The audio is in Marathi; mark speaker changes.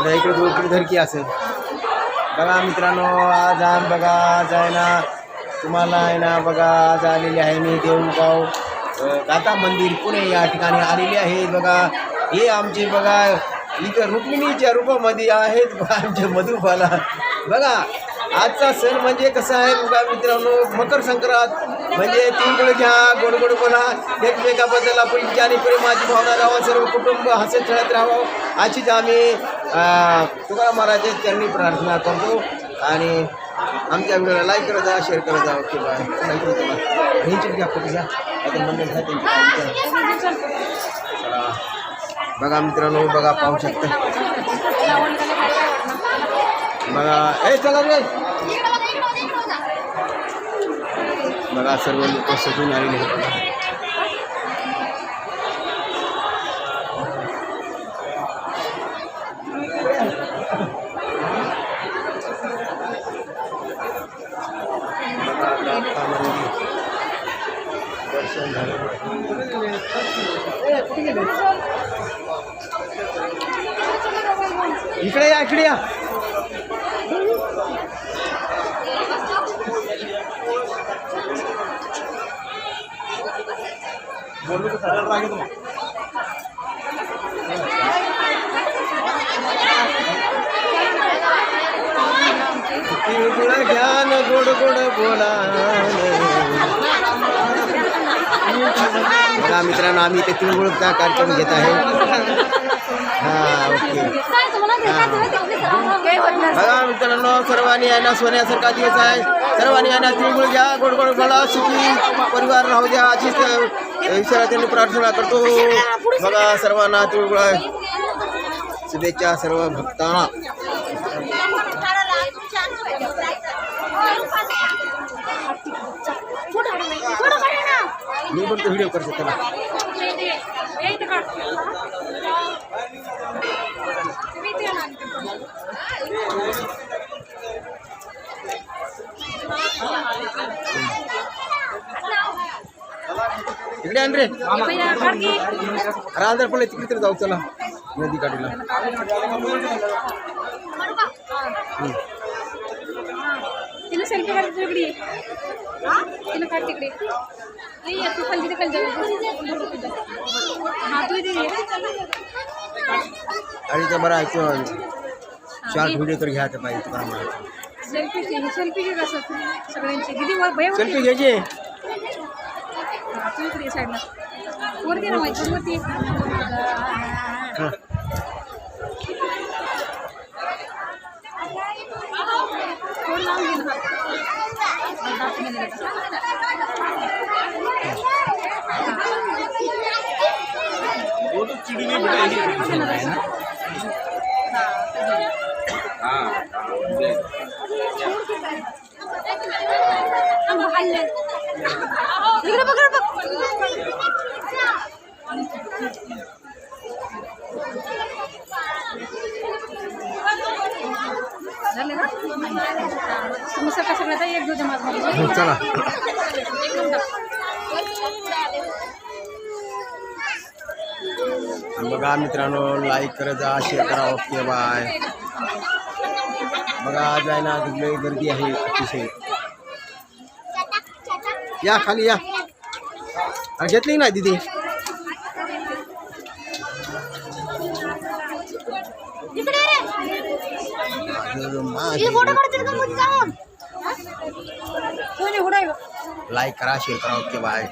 Speaker 1: पुढे इकडे दो धरकी असेल बघा मित्रांनो आज आम बघा आज आहे ना तुम्हाला आहे ना बघा आज आलेले आहे मी देऊळगाव. अ, दाता मंदिर पुणे या ठिकाणी आलेले आहे. बघा हे आमचे बघा इथं रुक्मिणीच्या रूपामध्ये आहेत बघा आमचे मधुबाला. बघा आजचा सण म्हणजे कसा आहे बघा मित्रांनो मकर संक्रांत. म्हणजे तिळगुळ घ्या गोड गोड बोला एकमेकाबद्दल आपुलकी आणि प्रेमाची भावना राहावं सर्व कुटुंब हसत खेळत राहावं अशीच आम्ही तुकाराम महाराज त्यांनी प्रार्थना करतो. आणि आमच्या व्हिडिओला लाईक करत जा शेअर करत जा ओके बाय लाईक करत जा. घ्यायची घ्या कुठे घ्या आता मंडळ घ्या त्यांची बघा मित्रांनो बघा पाहू शकता. बघा ए चला रे. बघा सर्व लोक सजून आलेले आहेत. दर्शन झालं इकडे या इकडे या. रागेल मग. तिळगुळ घ्यान गोड गोड बोला बघा मित्रांनो आम्ही इथे तिळगुळचा कार्यक्रम घेत आहे हा ओके बघा मित्रांनो सर्वांनी आहे ना सोन्यासारखा दिवस आहे सर्वांनी आहे ना तिळगुळ घ्या, गोड गोड बोला सुखी परिवार राहू द्या अशीच ईश्वरातील प्रार्थना करतो. बघा सर्वांना तिळगुळ शुभेच्छा सर्व भक्तांना. मी पण तो व्हिडिओ करतो त्याला Thank you. इकडे आण रे. पण तिकडे तर जाऊ चला. नदी काढीला हम्म.
Speaker 2: तिला सेल्फी काढ तिकडे. तिला काढ तिकडे. ये ये, तू खाली तिकडे जा हा तू इथे ये.
Speaker 1: आणि तर बरं व्हिडिओ तर घ्यायचं पाहिजे
Speaker 2: सेल्फी सेल्फी घे कसं? सगळ्यांची. किती वर भय
Speaker 1: सेल्फी घ्यायची.
Speaker 2: इकडे ये साईडला वरती ना माहिती वरती
Speaker 1: हा.
Speaker 2: थोडं लावून घे ना दाखवून दे. आंबा खाल्ले. इकडे बघ, इकडे बघ. झाले ना? तुम्ही सकाळ सगळ्यात एक दोन माझं.
Speaker 1: हो, चला. बघा मित्रांनो लाईक करत जा शेअर करा ओके बाय बघा आज आहे ना लय गर्दी आहे अतिशय. या खाली या. घेतली ना दिदी? लाईक करा शेअर करा ओके बाय